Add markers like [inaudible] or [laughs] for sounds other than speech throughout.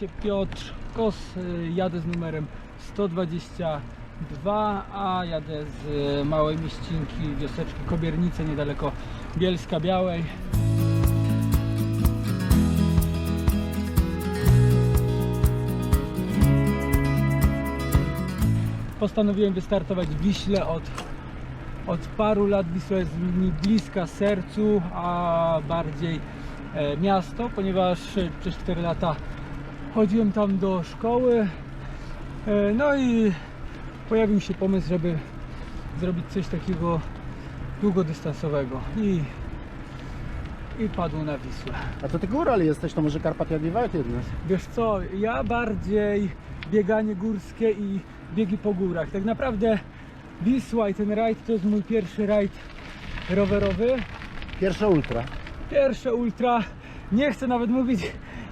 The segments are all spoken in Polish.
Się Piotr Kos, y, jadę z numerem 122, a jadę z y, małej mieścinki, wioseczki Kobiernice, niedaleko Bielska Białej. Postanowiłem wystartować w Wiśle od, od paru lat. Wisła jest mi bliska sercu, a bardziej e, miasto, ponieważ przez 4 lata chodziłem tam do szkoły. E, no i pojawił się pomysł, żeby zrobić coś takiego długodystansowego i, i padł na Wisłę. A to ty góral jesteś, to może Karpatia Divide jednak? Wiesz co, ja bardziej bieganie górskie i biegi po górach. Tak naprawdę Wisła i ten rajd to jest mój pierwszy rajd rowerowy. Pierwsze ultra. Pierwsze ultra. Nie chcę nawet mówić,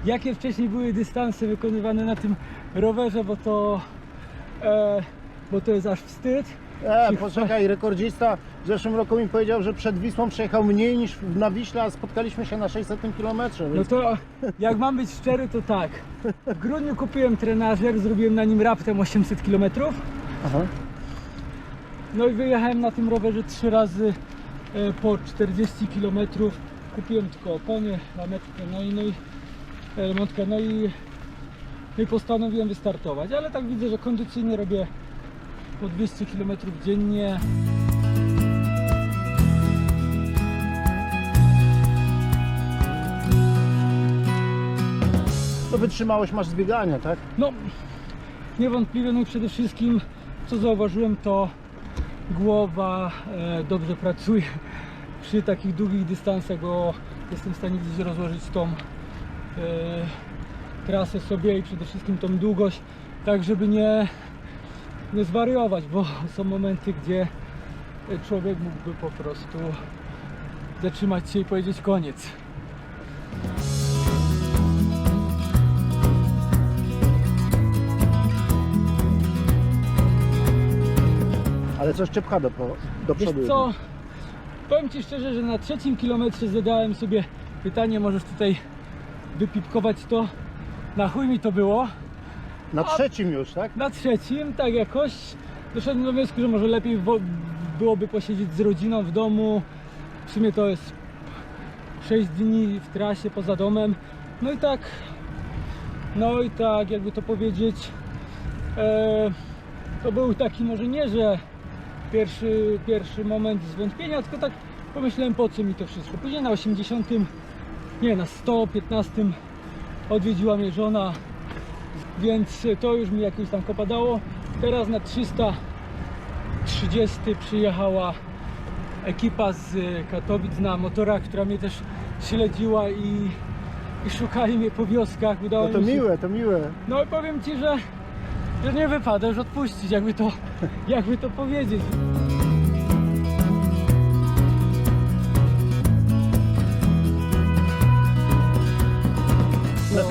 jakie wcześniej były dystanse wykonywane na tym rowerze, bo to, e, bo to jest aż wstyd. E, poczekaj, rekordzista w zeszłym roku mi powiedział, że przed Wisłą przejechał mniej niż na Wiśle, a spotkaliśmy się na 600 km. No Więc... to jak mam być szczery, to tak. W grudniu kupiłem trenażer, zrobiłem na nim raptem 800 km. Aha. No i wyjechałem na tym rowerze trzy razy e, po 40 km. Kupiłem tylko opony, lametkę, no i, no i elementkę, no i, no i postanowiłem wystartować. Ale tak widzę, że kondycyjnie robię po 200 km dziennie. To wytrzymałość masz z biegania, tak? No, niewątpliwie, no i przede wszystkim, co zauważyłem, to głowa e, dobrze pracuje przy takich długich dystansach, bo jestem w stanie gdzieś rozłożyć tą trasę sobie i przede wszystkim tą długość, tak żeby nie, nie zwariować, bo [laughs] są momenty, gdzie człowiek mógłby po prostu zatrzymać się i powiedzieć koniec. Ale coś pcha do, do Wiesz przodu. co? jednak. Powiem Ci szczerze, że na trzecim kilometrze zadałem sobie pytanie, możesz tutaj wypipkować to. Na chuj mi to było. Na trzecim już, tak? Na trzecim, tak jakoś, doszedłem do wniosku, że może lepiej byłoby posiedzieć z rodziną w domu. W sumie to jest 6 dni w trasie poza domem. No i tak, no i tak, jakby to powiedzieć, e, to był taki może nie, że pierwszy, pierwszy moment zwątpienia, tylko tak pomyślałem po co mi to wszystko. Później na 80, nie, na 115 odwiedziła mnie żona, więc to już mi jakieś tam kopa dało. Teraz na 330 przyjechała ekipa z Katowic na motorach, która mnie też śledziła i, i szukali mnie po wioskach. Udało No to mi się... miłe, to miłe. No i powiem Ci, że, że nie wypada już odpuścić, jakby to, jakby to powiedzieć.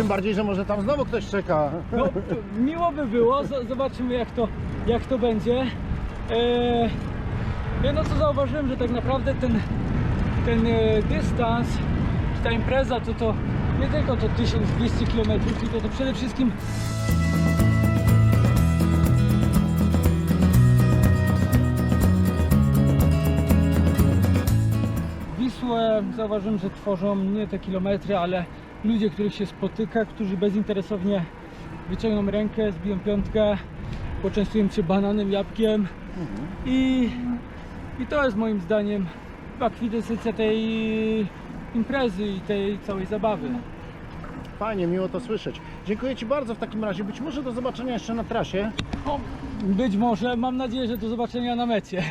Tym bardziej, że może tam znowu ktoś czeka. No, miło by było, Z- zobaczymy jak to, jak to będzie. Eee, co zauważyłem, że tak naprawdę ten, ten e, dystans, czy ta impreza, to to nie tylko to 1200 km, tylko to przede wszystkim Wisłę zauważyłem, że tworzą nie te kilometry, ale ludzie, których się spotyka, którzy bezinteresownie wyciągną rękę, zbiją piątkę, poczęstują się bananem, jabłkiem i, i to jest moim zdaniem kwintesencja tej imprezy i tej całej zabawy. Fajnie, miło to słyszeć. Dziękuję Ci bardzo w takim razie. Być może do zobaczenia jeszcze na trasie. No, być może, mam nadzieję, że do zobaczenia na mecie.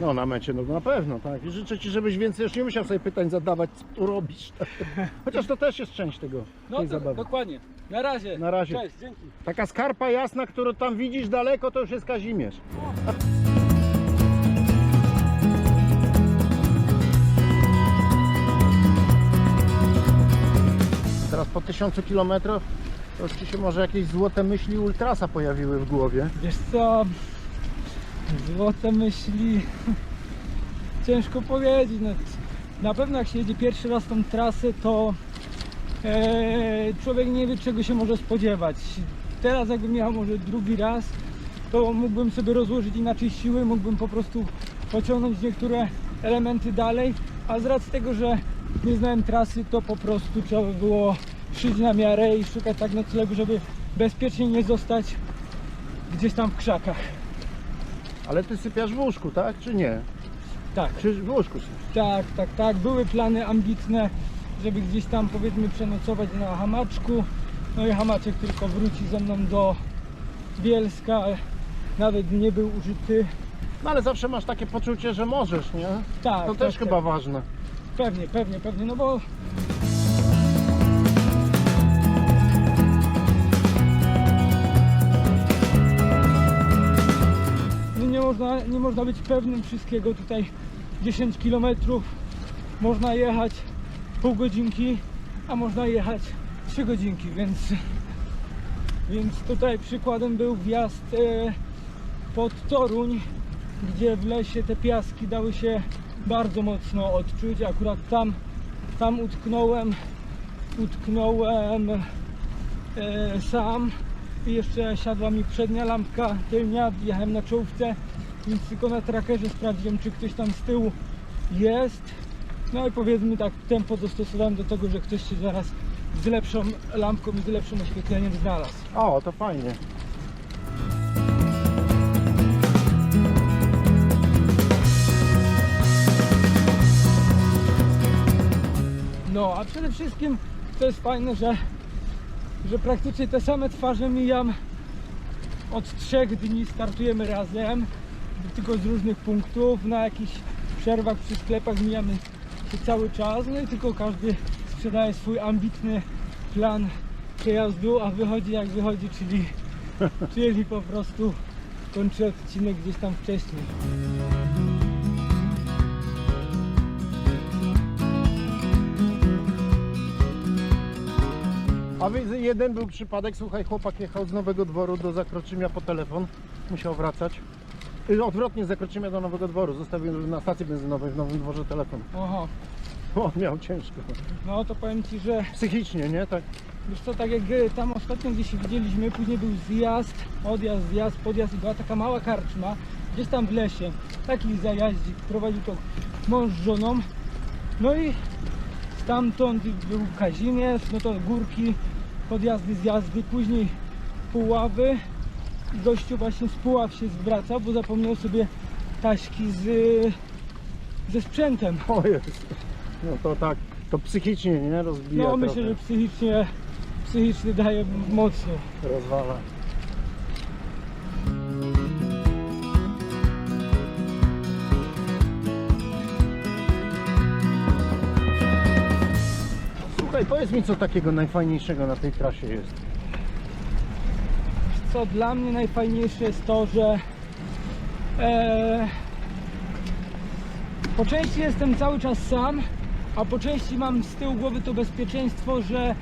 No na mecie, no na pewno, tak. I życzę Ci, żebyś więcej już nie musiał sobie pytań zadawać, co tu robisz. [laughs] Chociaż to też jest część tego, No tej to, zabawy. dokładnie. Na razie. Na razie. Cześć, dzięki. Taka skarpa jasna, którą tam widzisz daleko, to już jest Kazimierz. [laughs] Teraz po tysiącu kilometrów to już Ci się może jakieś złote myśli ultrasa pojawiły w głowie. Wiesz co, złote myśli, ciężko powiedzieć. No, na pewno jak się jedzie pierwszy raz tą trasę, to e, człowiek nie wie czego się może spodziewać. Teraz jakbym jechał może drugi raz, to mógłbym sobie rozłożyć inaczej siły, mógłbym po prostu pociągnąć niektóre elementy dalej, a z racji tego, że nie znałem trasy, to po prostu trzeba by było szyć na miarę i szukać tak noclegu, żeby bezpiecznie nie zostać gdzieś tam w krzakach. Ale ty sypiasz w łóżku, tak? Czy nie? Tak. Czy w łóżku sypiasz? Tak, tak, tak. Były plany ambitne, żeby gdzieś tam powiedzmy przenocować na hamaczku. No i hamaczek tylko wróci ze mną do Bielska. Nawet nie był użyty. No ale zawsze masz takie poczucie, że możesz, nie? Tak, To tak, też tak. chyba ważne. Pewnie, pewnie, pewnie, no bo można, nie można być pewnym wszystkiego tutaj 10 km można jechać pół godzinki, a można jechać 3 godzinki, więc więc tutaj przykładem był wjazd e, pod Toruń, gdzie w lesie te piaski dały się bardzo mocno odczuć. Akurat tam, tam utknąłem, utknąłem e, sam i jeszcze siadła mi przednia lampka tylnia, jechałem na czołówce, więc tylko na trackerze sprawdziłem, czy ktoś tam z tyłu jest. No i powiedzmy tak, tempo dostosowałem do tego, że ktoś się zaraz z lepszą lampką i z lepszym oświetleniem znalazł. O, to fajnie. No, a przede wszystkim to jest fajne, że, że praktycznie te same twarze mijam od trzech dni, startujemy razem, tylko z różnych punktów, na jakichś przerwach przy sklepach mijamy się cały czas, no i tylko każdy sprzedaje swój ambitny plan przejazdu, a wychodzi jak wychodzi, czyli, [laughs] czyli po prostu kończy odcinek gdzieś tam wcześniej. A widzę, jeden był przypadek, słuchaj, chłopak jechał z Nowego Dworu do Zakroczymia po telefon, musiał wracać. Y, Odwrotnie z Zakroczymia do Nowego Dworu, zostawił na stacji benzynowej w Nowym Dworze telefon. Oho, [laughs] On miał ciężko. no to powiem Ci, że Psychicznie, nie? Tak. Wiesz co, tak jak e, tam ostatnio gdzieś się widzieliśmy, później był zjazd, odjazd, zjazd, podjazd i była taka mała karczma, gdzieś tam w lesie, taki zajaździk, prowadził to mąż z żoną, no i stamtąd był Kazimierz, no to górki, podjazdy, zjazdy, później Puławy gościu właśnie z Puław się zwracał, bo zapomniał sobie taśki z, ze sprzętem. O jest. No to tak, to psychicznie, nie? Rozbija No myślę, trochę, że psychicznie, psychicznie daje mocno. rozwala. Słuchaj, powiedz mi co takiego najfajniejszego na tej trasie jest. Co dla mnie najfajniejsze jest to, że e, po części jestem cały czas sam, a po części mam z tyłu głowy to bezpieczeństwo, że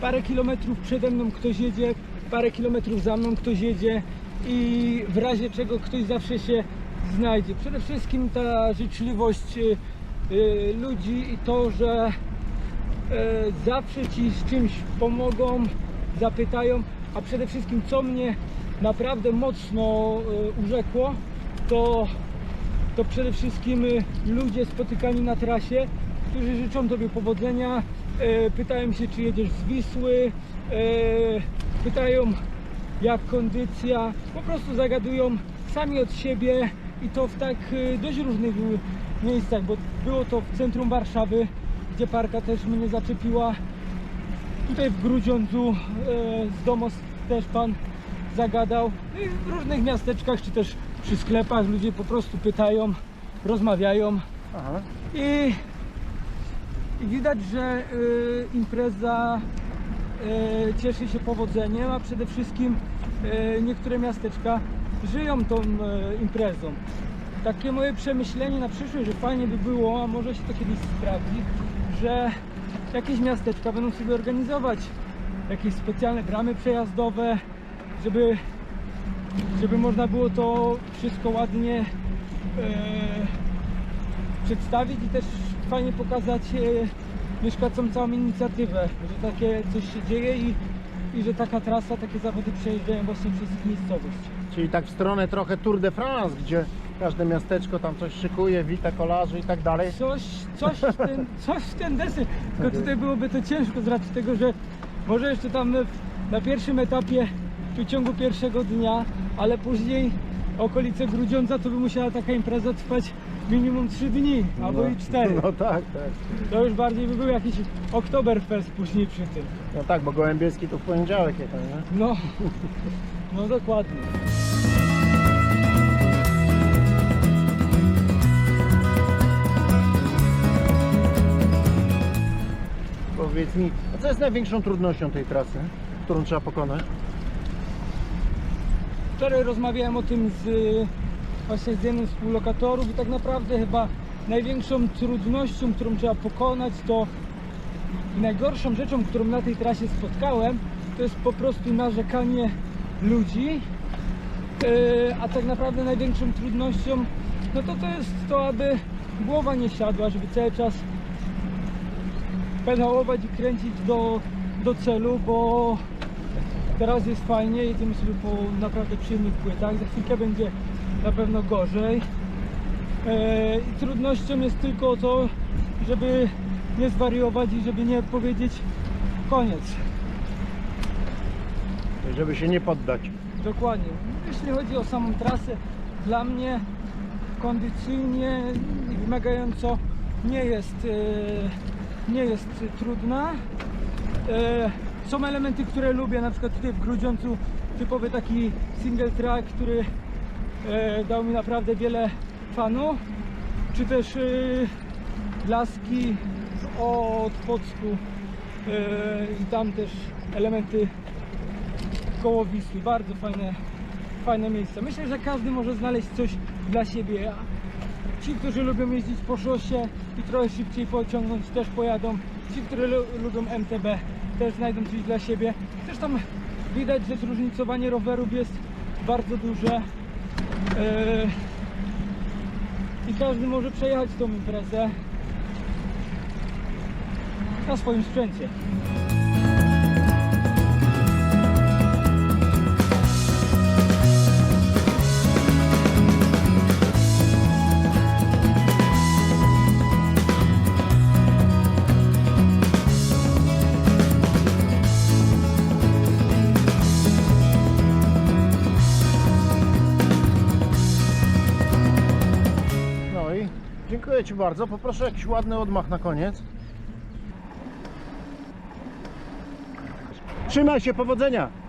parę kilometrów przede mną ktoś jedzie, parę kilometrów za mną ktoś jedzie i w razie czego ktoś zawsze się znajdzie. Przede wszystkim ta życzliwość e, e, ludzi i to, że e, zawsze ci z czymś pomogą, zapytają, a przede wszystkim co mnie naprawdę mocno e, urzekło, to, to przede wszystkim e, ludzie spotykani na trasie, którzy życzą Tobie powodzenia, e, pytają się czy jedziesz z Wisły, pytają jak kondycja, po prostu zagadują sami od siebie i to w tak dość różnych miejscach, bo było to w centrum Warszawy, gdzie parka też mnie zaczepiła. Tutaj w Grudziądzu e, z domu też pan zagadał. No i w różnych miasteczkach, czy też przy sklepach ludzie po prostu pytają, rozmawiają Aha. i, widać, że y, impreza y, cieszy się powodzeniem, a przede wszystkim niektóre miasteczka żyją tą imprezą. Takie moje przemyślenie na przyszłość, że fajnie by było, a może się to kiedyś sprawdzi, że jakieś miasteczka będą sobie organizować jakieś specjalne bramy przejazdowe, żeby, żeby można było to wszystko ładnie e, przedstawić i też fajnie pokazać mieszkańcom całą inicjatywę, że takie coś się dzieje i, i że taka trasa, takie zawody przejeżdżają właśnie przez ich miejscowość. Czyli tak w stronę trochę Tour de France, gdzie każde miasteczko tam coś szykuje, wita kolarzy i tak dalej. Coś, coś, w ten, coś w ten desy. Tylko tutaj byłoby to ciężko z racji tego, że może jeszcze tam na pierwszym etapie w ciągu pierwszego dnia, ale później okolice Grudziądza to by musiała taka impreza trwać minimum 3 dni, albo i 4. No tak, tak. To już bardziej by był jakiś Oktoberfest później przy tym. No tak, bo Gołębieski to w poniedziałek nie? No, no dokładnie. Powiedz mi, co jest największą trudnością tej trasy, którą trzeba pokonać? Wczoraj rozmawiałem o tym z właśnie z jednym z współlokatorów i tak naprawdę chyba największą trudnością, którą trzeba pokonać to najgorszą rzeczą, którą na tej trasie spotkałem, to jest po prostu narzekanie ludzi. Yy, a tak naprawdę największą trudnością no to to jest to, aby głowa nie siadła, żeby cały czas pedałować i kręcić do, do celu, bo Teraz jest fajnie, jedziemy sobie po naprawdę przyjemnych płytach. Za chwilkę będzie na pewno gorzej. E, I trudnością jest tylko to, żeby nie zwariować i żeby nie powiedzieć koniec. Żeby się nie poddać. Dokładnie. Jeśli chodzi o samą trasę, dla mnie kondycyjnie i wymagająco nie jest, e, nie jest trudna. E, Są elementy, które lubię, na przykład tutaj w Grudziądzu typowy taki single track, który e, dał mi naprawdę wiele fanu. Czy też e, laski w Otwocku e, i tam też elementy koło Wisły. Bardzo fajne, fajne miejsce. Myślę, że każdy może znaleźć coś dla siebie. Ci, którzy lubią jeździć po szosie i trochę szybciej pociągnąć, też pojadą. Ci, którzy lu- lubią MTB, też znajdą coś dla siebie. Tam widać, że zróżnicowanie rowerów jest bardzo duże. Eee, I każdy może przejechać tą imprezę na swoim sprzęcie. Dziękuję Ci bardzo. Poproszę jakiś ładny odmach na koniec. Trzymaj się, powodzenia!